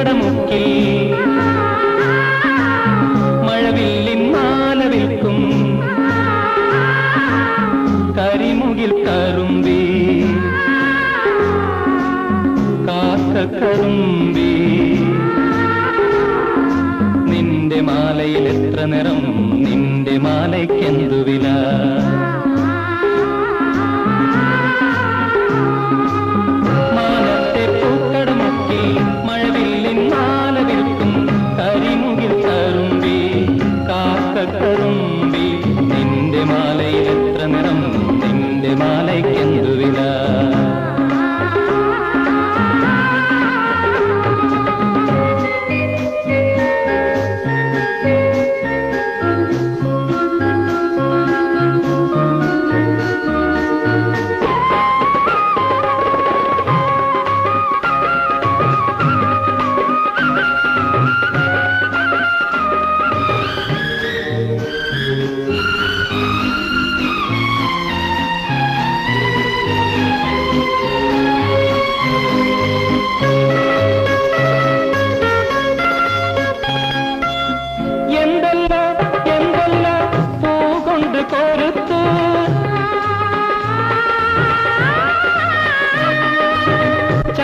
കടമുക്കിൽ. മഴവില്ലിൻ മാല വിൽക്കും. കരിമുകിൽ കറുമ്പി കാത്ത കറുമ്പി നിന്റെ മാലയിൽ എത്ര നിറം നിന്റെ മാലയ്ക്കെന്തു വില? ಸದ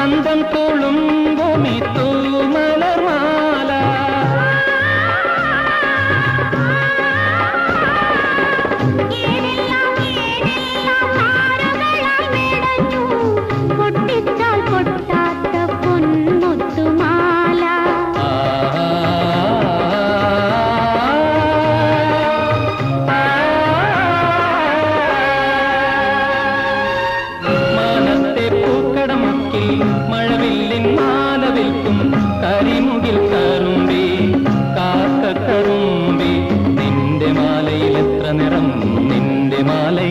நந்தன் கோ மாலை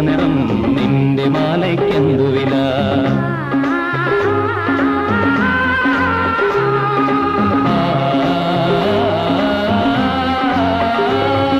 നിറം നിന്റെ മാല